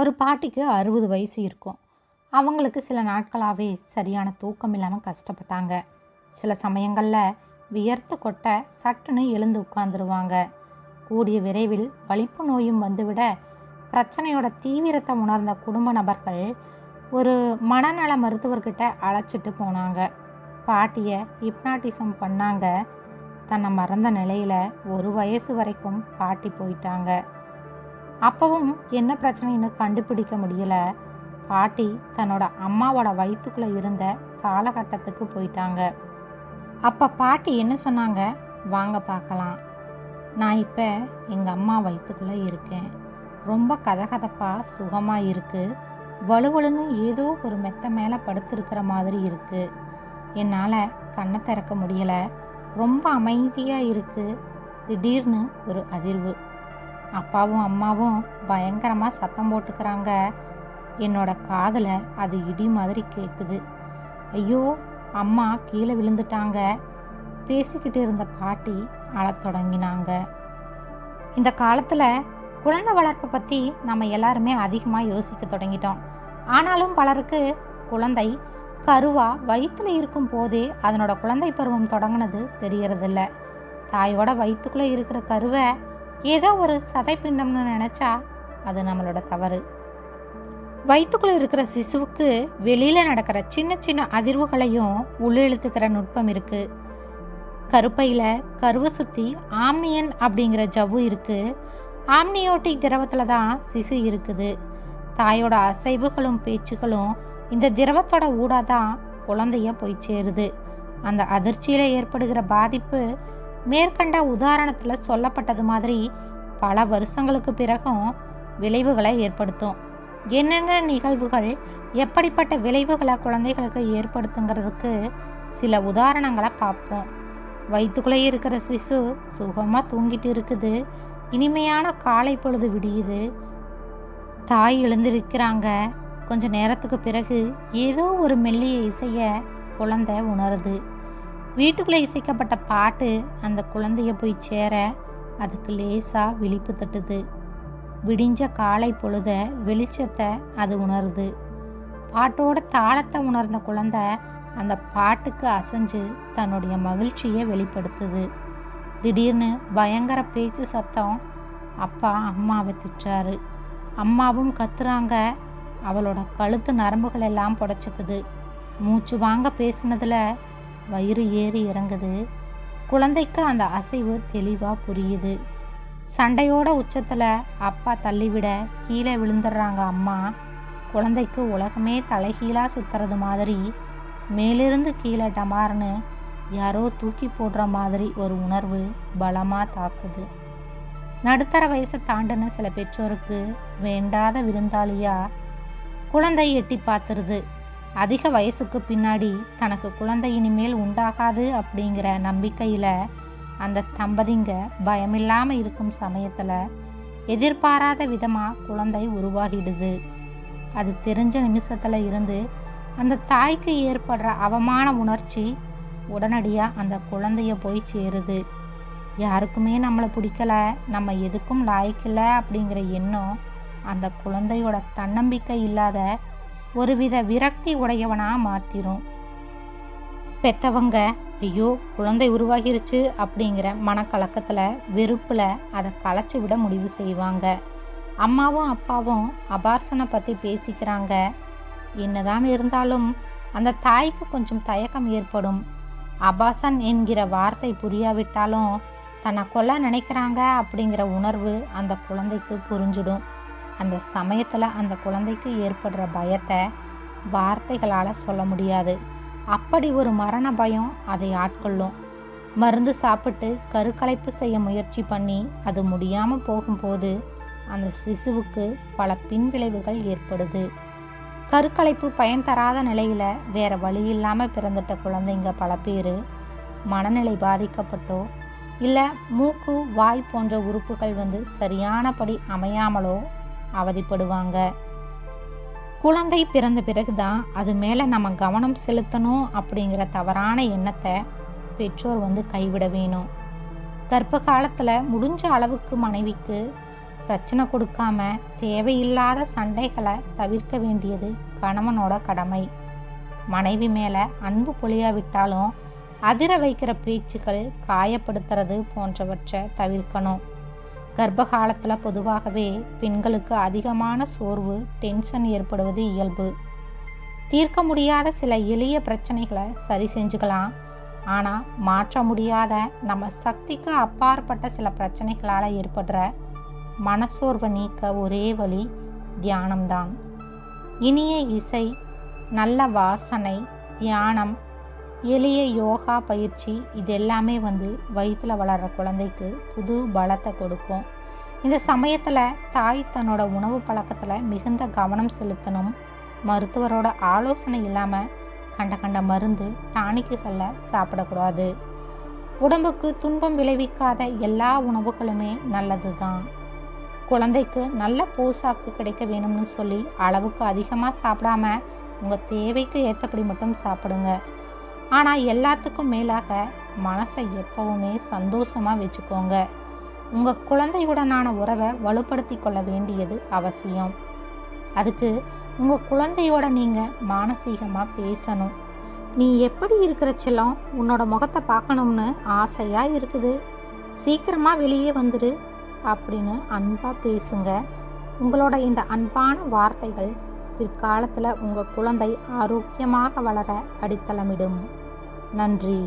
ஒரு பாட்டிக்கு அறுபது வயசு இருக்கும். அவங்களுக்கு சில நாட்களாகவே சரியான தூக்கம் இல்லாமல் கஷ்டப்பட்டாங்க. சில சமயங்களில் வியர்த்து கொட்ட சட்டுன்னு எழுந்து உட்காந்துருவாங்க கூடிய விரைவில் வலிப்பு நோயும் வந்துவிட பிரச்சனையோட தீவிரத்தை உணர்ந்த குடும்ப நபர்கள் ஒரு மனநல மருத்துவர்கிட்ட அழைச்சிட்டு போனாங்க. பாட்டியை ஹிப்னாட்டிசம் பண்ணாங்க. தன்னை மறந்த நிலையில் ஒரு வயசு வரைக்கும் பாட்டி போயிட்டாங்க. அப்பவும் என்ன பிரச்சனைன்னு கண்டுபிடிக்க முடியல. பாட்டி தன்னோட அம்மாவோட வயிற்றுக்குள்ளே இருந்த காலகட்டத்துக்கு போயிட்டாங்க. அப்போ பாட்டி என்ன சொன்னாங்க? வாங்க பார்க்கலாம். நான் இப்போ எங்கள் அம்மா வயிற்றுக்குள்ளே இருக்கேன். ரொம்ப கதகதப்பாக சுகமாக இருக்குது வலுவலுன்னு ஏதோ ஒரு மெத்த மேலே படுத்திருக்கிற மாதிரி இருக்குது என்னால் கண்ணை திறக்க முடியலை. ரொம்ப அமைதியாக இருக்குது திடீர்னு ஒரு அதிர்வு. அப்பாவும் அம்மாவும் பயங்கரமாக சத்தம் போட்டுக்கிறாங்க. என்னோட காதில் அது இடி மாதிரி கேட்குது ஐயோ அம்மா கீழே விழுந்துட்டாங்க. பேசிக்கிட்டு இருந்த பாட்டி அழத் தொடங்கினாங்க. இந்த காலத்தில் குழந்தை வளர்ப்பை பற்றி நம்ம எல்லாருமே அதிகமாக யோசிக்க தொடங்கிட்டோம். ஆனாலும் பலருக்கு குழந்தை கருவா வயிற்றுல இருக்கும் போதே அதனோட குழந்தை பருவம் தொடங்கினது தெரியறதில்ல. தாயோட வயிற்றுக்குள்ளே இருக்கிற கருவை ஏதோ ஒரு சதைப்பிண்டம்னு நினச்சா அது நம்மளோட தவறு. வயிற்றுக்குள்ளே இருக்கிற சிசுவுக்கு வெளியில் நடக்கிற சின்ன சின்ன அதிர்வுகளையும் உள்ளிழுத்துக்கிற நுட்பம் இருக்குது கருப்பையில் கருவை சுற்றி ஆம்னியன் அப்படிங்கிற ஜவ்வு இருக்குது ஆம்னியோட்டிக் திரவத்தில் தான் சிசு இருக்குது. தாயோட அசைவுகளும் பேச்சுகளும் இந்த திரவத்தோட ஊடாக தான் குழந்தைய போய் சேருது. அந்த அதிர்ச்சியில் ஏற்படுகிற பாதிப்பு மேற்கண்ட உதாரணத்தில் சொல்லப்பட்டது மாதிரி பல வருஷங்களுக்கு பிறகும் விளைவுகளை ஏற்படுத்தும். என்னென்ன நிகழ்வுகள் எப்படிப்பட்ட விளைவுகளை குழந்தைகளுக்கு ஏற்படுத்துங்கிறதுக்கு சில உதாரணங்களை பார்ப்போம். வயிற்றுக்குள்ளே இருக்கிற சிசு சுகமாக தூங்கிட்டு இருக்குது. இனிமையான காலை பொழுது விடியுது. தாய் எழுந்திருக்கிறாங்க. கொஞ்ச நேரத்துக்கு பிறகு ஏதோ ஒரு மெல்லிய இசைய குழந்தை உணருது. வீட்டுக்குள்ளே இசைக்கப்பட்ட பாட்டு அந்த குழந்தைய போய் சேர அதுக்கு லேசாக விழிப்பு தட்டுது. விடிஞ்ச காலை பொழுத வெளிச்சத்தை அது உணருது. பாட்டோட தாளத்தை உணர்ந்த குழந்தை அந்த பாட்டுக்கு அசைஞ்சு தன்னுடைய மகிழ்ச்சியை வெளிப்படுத்துது. திடீர்னு பயங்கர பேச்சு சத்தம் அப்பா அம்மாவை திட்டுறாரு. அம்மாவும் கத்துறாங்க. அவளோட கழுத்து நரம்புகள் எல்லாம் புடச்சிக்குது. மூச்சு வாங்க பேசினதில் வயிறு ஏறி இறங்குது. குழந்தைக்கு அந்த அசைவு தெளிவாக புரியுது. சண்டையோட உச்சத்தில் அப்பா தள்ளிவிட கீழே விழுந்துடுறாங்க அம்மா. குழந்தைக்கு உலகமே தலைகீழாக சுற்றுறது மாதிரி மேலிருந்து கீழே டமார்னு யாரோ தூக்கி போடுற மாதிரி ஒரு உணர்வு பலமாக தாக்குது. நடுத்தர வயசை தாண்டின சில பெற்றோருக்கு வேண்டாத விருந்தாளியாக குழந்தை எட்டி பார்த்துருது. அதிக வயசுக்கு பின்னாடி தனக்கு குழந்தை இனிமேல் உண்டாகாது அப்படிங்கிற நம்பிக்கையில் அந்த தம்பதிங்க பயமில்லாமல் இருக்கும் சமயத்தில் எதிர்பாராத விதமாக குழந்தை உருவாகிடுது. அது தெரிஞ்ச நிமிஷத்தில் இருந்து அந்த தாய்க்கு ஏற்படுற அவமான உணர்ச்சி உடனடியாக அந்த குழந்தைய போய் சேருது. யாருக்குமே நம்மளை பிடிக்கல நம்ம எதுக்கும் லாய்க்கில்லை அப்படிங்கிற எண்ணம் அந்த குழந்தையோட தன்னம்பிக்கை இல்லாத ஒருவித விரக்தி உடையவனாக மாற்றிடும் பெத்தவங்க ஐயோ குழந்தை உருவாகிருச்சு அப்படிங்கிற மனக்கலக்கத்தில் வெறுப்பில் அதை களைச்சி விட முடிவு செய்வாங்க. அம்மாவும் அப்பாவும் அபார்சனை பற்றி பேசிக்கிறாங்க. என்னதான் இருந்தாலும் அந்த தாய்க்கு கொஞ்சம் தயக்கம் ஏற்படும். அபாசன் என்கிற வார்த்தை புரியாவிட்டாலும் தன்னை கொல்ல நினைக்கிறாங்க அப்படிங்கிற உணர்வு அந்த குழந்தைக்கு புரிஞ்சிடும். அந்த சமயத்தில் அந்த குழந்தைக்கு ஏற்படுற பயத்தை வார்த்தைகளால் சொல்ல முடியாது. அப்படி ஒரு மரண பயம் அதை ஆட்கொள்ளும். மருந்து சாப்பிட்டு கருக்கலைப்பு செய்ய முயற்சி பண்ணி அது முடியாமல் போகும்போது அந்த சிசுவுக்கு பல பின்விளைவுகள் ஏற்படுது. கருக்கலைப்பு பயன் தராத நிலையில் வேற வழி இல்லாமல் பிறந்துட்ட குழந்தைங்க பல பேர் மனநிலை பாதிக்கப்பட்டோ இல்லை மூக்கு வாய் போன்ற உறுப்புகள் வந்து சரியானபடி அமையாமலோ அவதிப்படுவாங்க. குழந்தை பிறந்த பிறகுதான் அது மேலே நம்ம கவனம் செலுத்தணும் அப்படிங்கிற தவறான எண்ணத்தை பெற்றோர் வந்து கைவிட வேணும். கர்ப்ப காலத்தில் முடிஞ்ச அளவுக்கு மனைவிக்கு பிரச்சனை கொடுக்காம தேவையில்லாத சண்டைகளை தவிர்க்க வேண்டியது கணவனோட கடமை. மனைவி மேலே அன்பு பொழியாவிட்டாலும் அதிர வைக்கிற பேச்சுக்கள் காயப்படுத்துறது போன்றவற்றை தவிர்க்கணும். கர்ப்பகாலத்தில் பொதுவாகவே பெண்களுக்கு அதிகமான சோர்வு டென்ஷன் ஏற்படுவது இயல்பு. தீர்க்க முடியாத சில எளிய பிரச்சனைகளை சரி செஞ்சுக்கலாம். ஆனால் மாற்ற முடியாத நம்ம சக்திக்கு அப்பாற்பட்ட சில பிரச்சனைகளால் ஏற்படுற மனசோர்வை நீக்க ஒரே வழி தியானம்தான். இனிய இசை நல்ல வாசனை தியானம் எளிய யோகா பயிற்சி இது எல்லாமே வந்து வயிற்றில் வளர்கிற குழந்தைக்கு புது பலத்தை கொடுக்கும். இந்த சமயத்தில் தாய் தன்னோட உணவு பழக்கத்தில் மிகுந்த கவனம் செலுத்தணும். மருத்துவரோட ஆலோசனை இல்லாமல் கண்ட கண்ட மருந்து டானிக்குகளில் சாப்பிடக்கூடாது. உடம்புக்கு துன்பம் விளைவிக்காத எல்லா உணவுகளுமே நல்லது தான் குழந்தைக்கு நல்ல போசாக்கு கிடைக்க வேணும்னு சொல்லி அளவுக்கு அதிகமாக சாப்பிடாம உங்கள் தேவைக்கு ஏற்றபடி மட்டும் சாப்பிடுங்க. ஆனால் எல்லாத்துக்கும் மேலாக மனசை எப்பவுமே சந்தோஷமாக வச்சுக்கோங்க. உங்கள் குழந்தையுடனான உறவை வலுப்படுத்தி கொள்ள வேண்டியது அவசியம். அதுக்கு உங்கள் குழந்தையோட நீங்கள் மானசீகமாக பேசணும். நீ எப்படி இருக்கிற செல்லம் உன்னோட முகத்தை பார்க்கணும்னு ஆசையாக இருக்குது. சீக்கிரமாக வெளியே வந்துடு அப்படின்னு அன்பாக பேசுங்க. உங்களோட இந்த அன்பான வார்த்தைகள் பிற்காலத்தில் உங்கள் குழந்தை ஆரோக்கியமாக வளர அடித்தளமிடும். நன்றி.